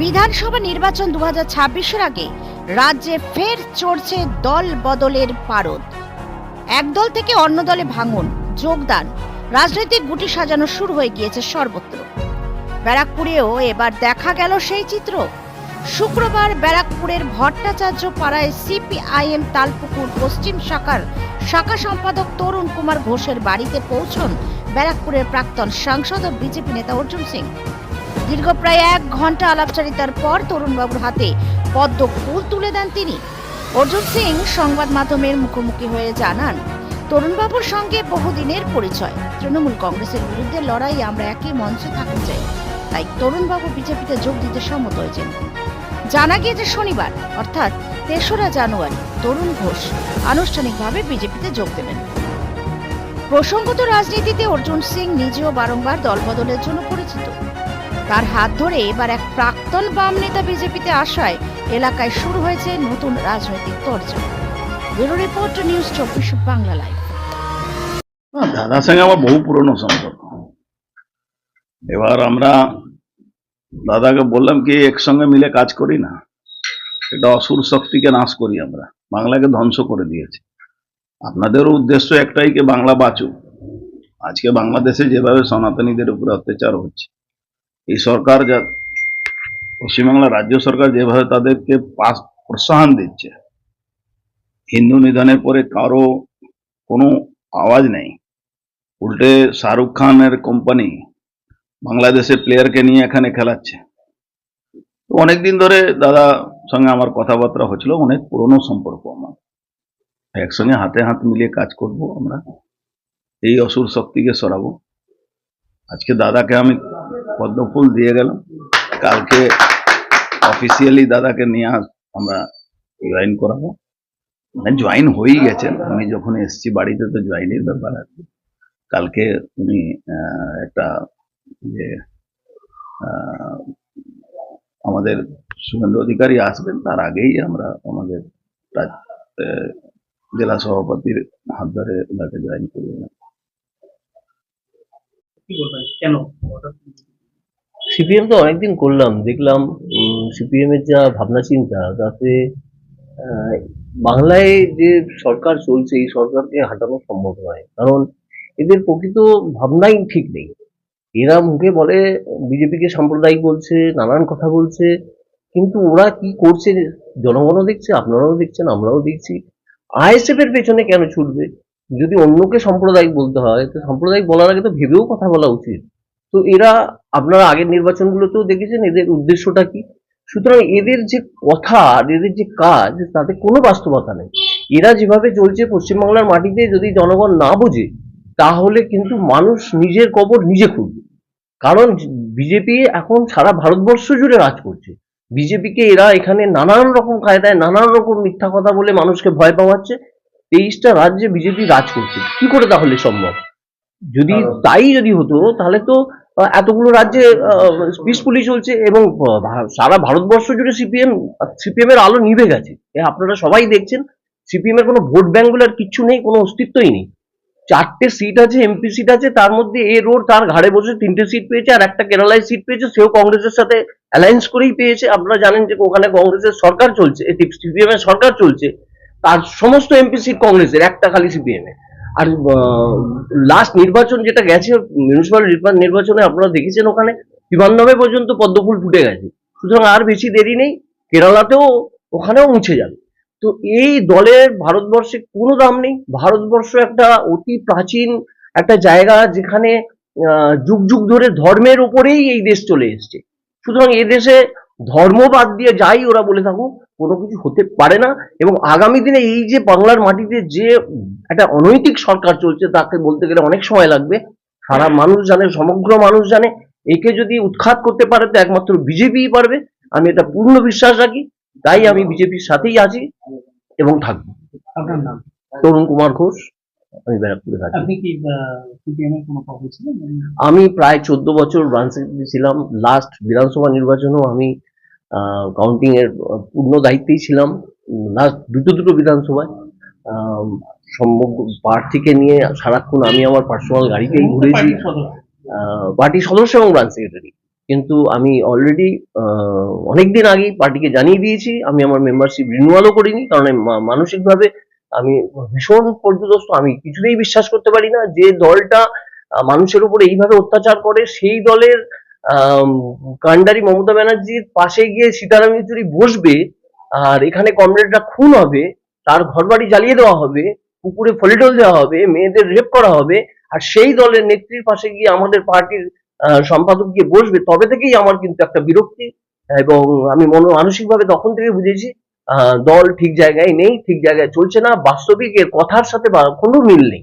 বিধানসভা নির্বাচন দু হাজার আগে রাজ্যে ফের চড়ছে দল বদলের পারদ। এক দল থেকে অন্য দলে ভাঙন, যোগদান, রাজনৈতিক গুটি সাজানো শুরু হয়ে গিয়েছে সর্বত্র। ব্যারাকপুরেও এবার দেখা গেল সেই চিত্র। শুক্রবার ব্যারাকপুরের ভট্টাচার্য পাড়ায় সিপিআইএম তালপুকুর পশ্চিম শাখার শাখা সম্পাদক তরুণ কুমার ঘোষের বাড়িতে পৌঁছন ব্যারাকপুরের প্রাক্তন সাংসদ ও বিজেপি নেতা অর্জুন সিং। দীর্ঘ প্রায় এক ঘণ্টা আলাপচারিতার পর তরুণবাবুর হাতে পদ্ম ফুল তুলে দেন তিনি। অর্জুন সিং সংবাদ মাধ্যমের মুখোমুখি হয়ে জানান, তরুণবাবুর সঙ্গে বহুদিনের পরিচয়। তৃণমূল কংগ্রেসের বিরুদ্ধে লড়াই আমরা একই মঞ্চে থাকতে চাই। তাই তরুণবাবু বিজেপিতে যোগ দিতে সম্মত হয়েছেন। জানা গিয়েছে শনিবার, অর্থাৎ তেসরা জানুয়ারি, তরুণ ঘোষ আনুষ্ঠানিকভাবে বিজেপিতে যোগ দেবেন। প্রসঙ্গত রাজনীতিতে অর্জুন সিং নিজেও বারংবার দলবদলের জন্য পরিচিত। তার হাত ধরে এবার এক প্রাক্তন বাম নেতা বিজেপিতে আসায় এলাকায় শুরু হয়েছে নতুন রাজনৈতিক তোড়জোড় ব্যুরো রিপোর্ট নিউজ চব্বিশ বাংলা লাইভ। না, দাদার সঙ্গে আমার বহু পুরনো সম্পর্ক। এবার আমরা দাদাকে বললাম কি একসঙ্গে মিলে কাজ করি না। এটা অসুর শক্তিকে নাশ করি আমরা। বাংলাকে ধ্বংস করে দিয়েছি। আপনাদেরও উদ্দেশ্য একটাই কি বাংলা বাঁচুক। আজকে বাংলাদেশে যেভাবে সনাতনীদের উপরে অত্যাচার হচ্ছে এই সরকার যা পশ্চিমবাংলা রাজ্য সরকার যেভাবে তাদেরকে পাস প্রোৎসাহন দিচ্ছে, হিন্দু নিধনের পরে কারও কোনো আওয়াজ নেই। উল্টে শাহরুখ খানের কোম্পানি বাংলাদেশের প্লেয়ারকে নিয়ে এখানে খেলাচ্ছে। তো অনেকদিন ধরে দাদা সঙ্গে আমার কথাবার্তা হচ্ছিল, অনেক পুরনো সম্পর্ক আমার। একসঙ্গে হাতে হাত মিলিয়ে কাজ করব আমরা, এই অসুর শক্তিকে সরাবো। আজকে দাদাকে আমি পদ্মফুল দিয়ে গেলাম কালকে অফিসিয়ালি দাদাকে নিয়ে আমরা জয়েন করাবো। মানে জয়েন হয়েই গেছেন আমি যখন এসছি বাড়িতে তো জয়েনের ব্যাপার আছে কালকে উনি একটা যে আমাদের শুভেন্দু অধিকারী আসবেন, তার আগেই আমরা আমাদের জেলা সভাপতির হাত ধরে ওনাকে জয়েন করিয়ে নেব। কি বলবেন? কেন? সিপিএম তো অনেকদিন করলাম, দেখলাম সিপিএম এর যা ভাবনা চিন্তা, তাতে বাংলায় যে সরকার চলছে, এই সরকারকে হাঁটানো সম্ভব নয়। কারণ এদের প্রকৃত ভাবনাই ঠিক নেই। এরা মুখে বলে, বিজেপিকে সাম্প্রদায়িক বলছে, নানান কথা বলছে, কিন্তু ওরা কি করছে, জনগণও দেখছে, আপনারাও দেখছেন, আমরাও দেখছি। আইএসএফ এর পেছনে কেন ছুটবে? যদি অন্যকে সাম্প্রদায়িক বলতে হয়, তো সাম্প্রদায়িক বলার আগে তো ভেবেও কথা বলা উচিত। তো এরা আপনারা আগের নির্বাচনগুলোতেও দেখেছেন এদের উদ্দেশ্যটা কি? সুতরাং এদের যে কথা এদের যে কাজ তাতে কোনো বাস্তবতা নেই। এরা যেভাবে চলছে পশ্চিমবাংলার মাটিতে যদি জনগণ না বোঝে তাহলে কিন্তু মানুষ নিজের কবর নিজে খুঁজবে কারণ বিজেপি এখন সারা ভারতবর্ষ জুড়ে রাজ করছে। বিজেপিকে এরা এখানে নানান রকম কায়দায় নানান রকম মিথ্যা কথা বলে মানুষকে ভয় পাওয়াচ্ছে। তেইশটা রাজ্যে বিজেপি রাজ করছে। কি করে তাহলে সম্ভব? যদি তাই যদি হতো তাহলে তো এতগুলো রাজ্যে পিসফুলি চলছে এবং সারা ভারতবর্ষ জুড়ে সিপিএম সিপিএম এর আলো নিভে গেছে। আপনারা সবাই দেখছেন সিপিএম এর কোনো ভোট ব্যাংক বলে আর কিচ্ছু নেই, কোনো অস্তিত্বই নেই। চারটে সিট আছে, এমপি সিট আছে, তার মধ্যে এ রোড তার ঘাড়ে বসে তিনটে সিট পেয়েছে আর একটা কেরালায় সিট পেয়েছে, সেও কংগ্রেসের সাথে অ্যালায়েন্স করেই পেয়েছে। আপনারা জানেন যে ওখানে কংগ্রেসের সরকার চলছে সিপিএম এর সরকার চলছে, তার সমস্ত এমপি সিট কংগ্রেসের, একটা খালি সিপিএম এর আর লাস্ট নির্বাচন যেটা গেছে মিউনিসিপাল নির্বাচনে আপনারা দেখেছেন ওখানে বিমাননবে পর্যন্ত পদ্মফুল ফুটে গেছে। সুতরাং আর বেশি দেরি নেই, কেরালাতেও ওখানেও মুছে যাবে। তো এই দলের ভারতবর্ষে কোনো দাম নেই। ভারতবর্ষ একটা অতি প্রাচীন একটা জায়গা যেখানে যুগ যুগ ধরে ধর্মের উপরেই এই দেশ চলে এসছে। সুতরাং এদেশে দেশে ধর্ম বাদ দিয়ে যাই ওরা বলে থাকুক কোনো কিছু হতে পারে না এবং আগামী দিনে এই যে বাংলার মাটিতে যে একটা অনৈতিক সরকার চলছে তাকে বলতে গেলে অনেক সময় লাগবে। সারা মানুষ জানে সমগ্র মানুষ জানে একে যদি উৎখাত করতে পারে তো একমাত্র বিজেপিই পারবে। আমি এটা পূর্ণ বিশ্বাস রাখি তাই আমি বিজেপির সাথেই আছি এবং থাকব। আপনার নাম? তরুণ কুমার ঘোষ আমি ব্যারাকপুরে থাকি। আমি প্রায় চোদ্দ বছর ব্রাঞ্চ ছিলাম। লাস্ট বিধানসভা নির্বাচনেও আমি কাউন্টিং এর পূর্ণ দায়িত্বেই ছিলাম। লাস্ট দুটো দুটো বিধানসভায়। সম্ভব প্রার্থীকে নিয়ে সারাক্ষণ আমি আমার পার্সোনাল গাড়িতেই ঘুরেছি। পার্টির সদস্য। এবং ব্রাঞ্চ সেক্রেটারি কিন্তু আমি অলরেডি অনেকদিন আগেই পার্টিকে জানিয়ে দিয়েছি। আমি আমার মেম্বারশিপ রিনুয়ালও করিনি। কারণ মানসিকভাবে আমি ভীষণ পর্যদস্ত। আমি কিছুতেই বিশ্বাস করতে পারি না যে দলটা মানুষের উপরে এইভাবে অত্যাচার করে সেই দলের আম, কাণ্ডারি মমতা ব্যানার্জির পাশে গিয়ে সীতারাম ইয়েচুরি বসবে আর এখানে কমরেডরা খুন হবে তার ঘরবাড়ি জ্বালিয়ে দেওয়া হবে পুকুরে ফলিডল দেওয়া হবে মেয়েদের রেপ করা হবে আর সেই দলের নেত্রীর পাশে গিয়ে আমাদের পার্টির সম্পাদক গিয়ে বসবে তবে থেকেই আমার কিন্তু একটা বিরক্তি এবং আমি মন মানসিকভাবে তখন থেকে বুঝেছি দল ঠিক জায়গায় নেই ঠিক জায়গায় চলছে না বাস্তবিক এর কথার সাথে কোনো মিল নেই।